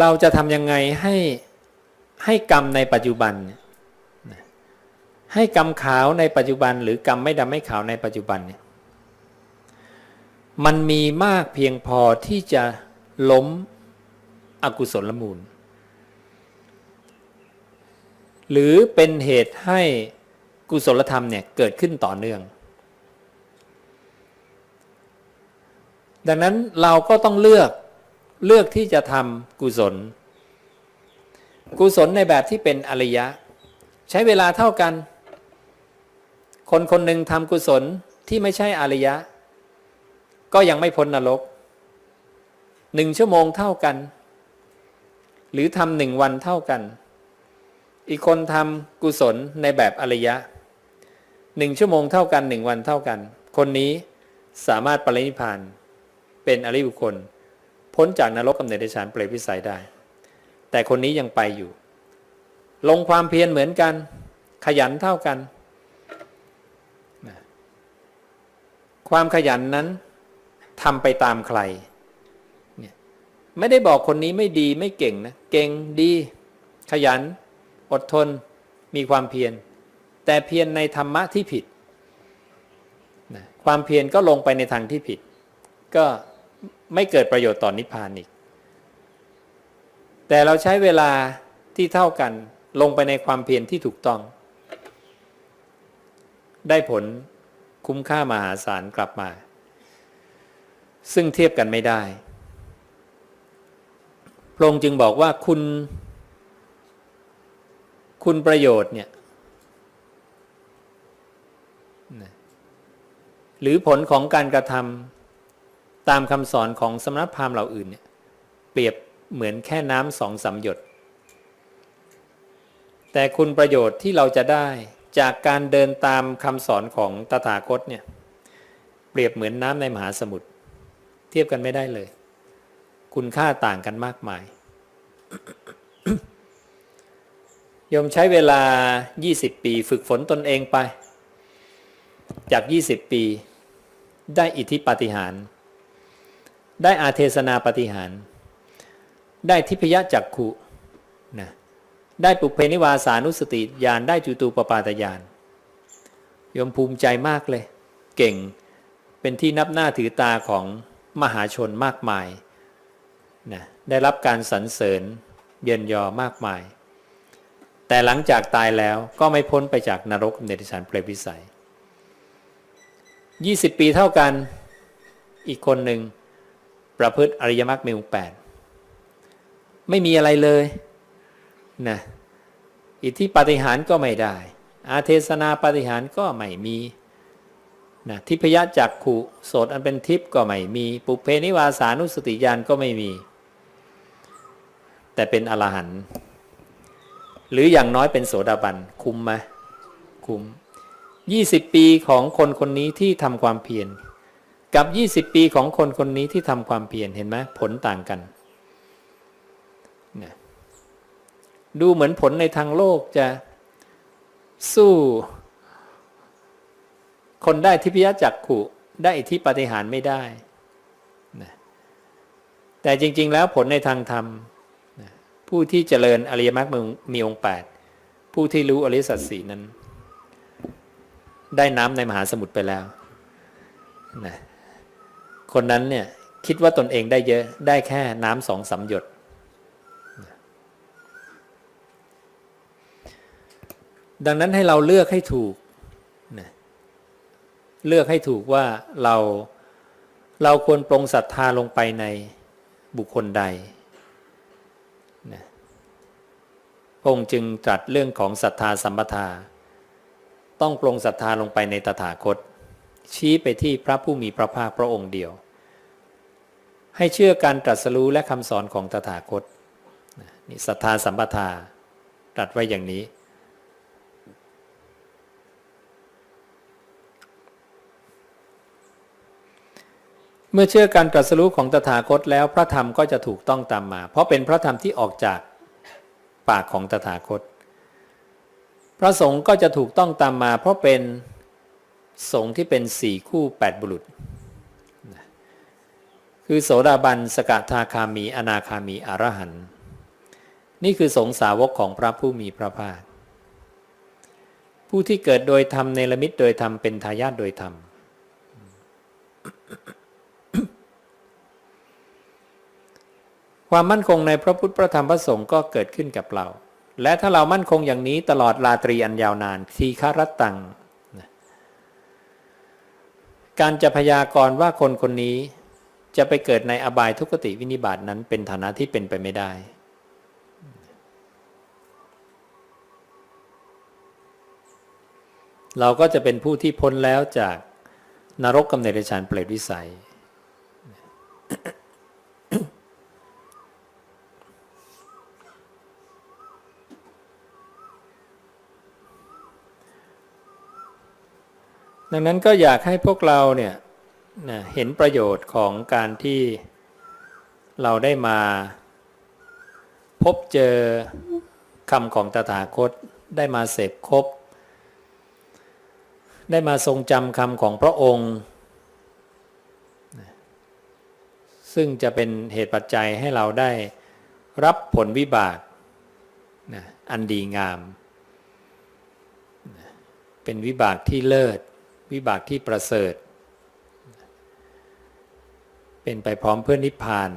เราจะทำยังไงให้ให้กรรมในปัจจุบัน ให้กรรมขาวในปัจจุบัน หรือกรรมไม่ดำไม่ขาวในปัจจุบันเนี่ยมันมีมากเพียงพอที่จะล้มอกุศลมูล หรือเป็นเหตุให้กุศลธรรมเนี่ยเกิดขึ้นต่อเนื่อง ดังนั้นเราก็ต้องเลือก เลือกที่จะทำกุศล กุศลในแบบที่เป็นอริยะ ใช้เวลาเท่ากัน คนคนหนึ่งทำกุศลที่ไม่ใช่อริยะ ก็ยังไม่พ้นนรกหนึ่งชั่วโมงเท่ากัน หรือทำหนึ่งวันเท่ากัน อีกคนทำกุศลในแบบอริยะหนึ่งชั่วโมงเท่ากันหนึ่งวันเท่ากัน คนนี้สามารถปรินิพานเป็นอริบุคคล พ้นจากนรกกำเนิดเดชานเปรตวิสัยได้ แต่คนนี้ยังไปอยู่ ลงความเพียรเหมือนกัน ขยันเท่ากัน ความขยันนั้นทำไปตามใครเนี่ยไม่ได้บอกคนนี้ไม่ดีไม่เก่งนะ เก่งดี ขยัน อดทน มีความเพียร แต่เพียรในธรรมะที่ผิด ความเพียรก็ลงไปในทางที่ผิด ก็ ไม่เกิดประโยชน์ต่อนนิพพานอีก แต่เราใช้เวลาที่เท่ากันลงไปในความเพียรที่ถูกต้อง ได้ผลคุ้มค่ามหาศาลกลับมา ซึ่งเทียบกันไม่ได้พระองค์จึงบอกว่าคุณ คุณประโยชน์เนี่ยหรือผลของการกระทำ ตามคำสอนของสมณพราหมณ์เหล่าอื่นเนี่ยเปรียบเหมือนแค่น้ำสองสามหยด แต่คุณประโยชน์ที่เราจะได้จากการเดินตามคำสอนของตถาคตเนี่ยเปรียบเหมือนน้ำในมหาสมุทรเทียบกันไม่ได้เลย คุณค่าต่างกันมากมายโยมใช้เวลา 20 ปีฝึกฝนตนเองไป จาก 20 ปี ได้อิทธิปาฏิหารย์ ได้อาเทศนาปฏิหาร ได้ทิพยจักขุนะได้ปุเพนิวาสานุสติญาณได้จุตูปปาตญาณยมภูมิใจมากเลย เก่งเป็นที่นับหน้าถือตาของมหาชนมากมายนะได้รับการสรรเสริญเยินยอมากมาย แต่หลังจากตายแล้วก็ไม่พ้นไปจากนรกเนติชันเปรตวิสัย 20 ปีเท่ากันอีกคนหนึ่ง ประพฤติอริยมรรคมีองค์แปดไม่มีอะไรเลยนะอิทธิปฏิหารก็ไม่ได้ อาเทศนาปฏิหารก็ไม่มีนะทิพยจักขุโสตอันเป็นทิพย์ก็ไม่มี ปุเพนิวาสานุสติญาณก็ไม่มี แต่เป็นอรหันต์หรืออย่างน้อยเป็นโสดาบัน คุ้มไหมคุ้ม 20 ปีของคนคนนี้ที่ทำความเพียร กับ 20 ปีของคนคนนี้ที่ทำความเพียรเห็นไหมผลต่างกันนะดูเหมือนผลในทางโลกจะสู้ คนได้ทิพยจักขุได้อิทธิปฏิหารไม่ได้นะแต่จริง ๆ แล้วผลในทางธรรมนะผู้ที่เจริญอริยมรรคมีองค์ 8 ผู้ที่รู้อริสัจสีนั้น ได้น้ำในมหาสมุทรไปแล้วนะ คนนั้นเนี่ยคิดว่าตนเองได้เยอะได้แค่น้ำสองสาหยด ดังนั้นให้เราเลือกให้ถูกนะเลือกให้ถูกว่าเราเราควรปรงศรัทธาลงไปในบุคคลใดนะพระองค์จึงตรัสเรื่องของศรัทธาสัมปทา ต้องปรงศรัทธาลงไปในตถาคต ชี้ไปที่พระผู้มีพระภาคพระองค์เดียว ให้เชื่อการตรัสรู้และคำสอนของตถาคตนี่ศรัทธาสัมปทาตรัสไว้อย่างนี้ เมื่อเชื่อการตรัสรู้ของตถาคตแล้วพระธรรมก็จะถูกต้องตามมา เพราะเป็นพระธรรมที่ออกจากปากของตถาคต พระสงฆ์ก็จะถูกต้องตามมา เพราะเป็นสงฆ์ที่เป็นสี่คู่แปดบุรุษ คือโสดาบันสกทาคามี อนาคามีอรหันต์นี่คือสงสาวกของพระผู้มีพระภาค ผู้ที่เกิดโดยธรรมเนรมิตโดยธรรมเป็นทายาทโดยธรรม ความมั่นคงในพระพุทธพระธรรมพระสงฆ์ก็เกิดขึ้นกับเรา และถ้าเรามั่นคงอย่างนี้ตลอดราตรีอันยาวนานทีฆรัตตัง การจะพยากรณ์ว่าคนคนนี้ จะไปเกิดในอบายทุกติวินิบาตนั้นเป็นฐานะที่เป็นไปไม่ได้ เราก็จะเป็นผู้ที่พ้นแล้วจากนรกกำเนิดฌานเปรตวิสัย ดังนั้นก็อยากให้พวกเราเนี่ย นะเห็นประโยชน์ของการที่เราได้มา พบเจอคำของตถาคตได้มาเสพครบได้มาทรงจำคำของพระองค์ ซึ่งจะเป็นเหตุปัจจัยให้เราได้รับผลวิบากนะอันดีงาม เป็นวิบากที่เลิศ วิบากที่ประเสริฐ เป็นไปพร้อมเพื่อนิพพาน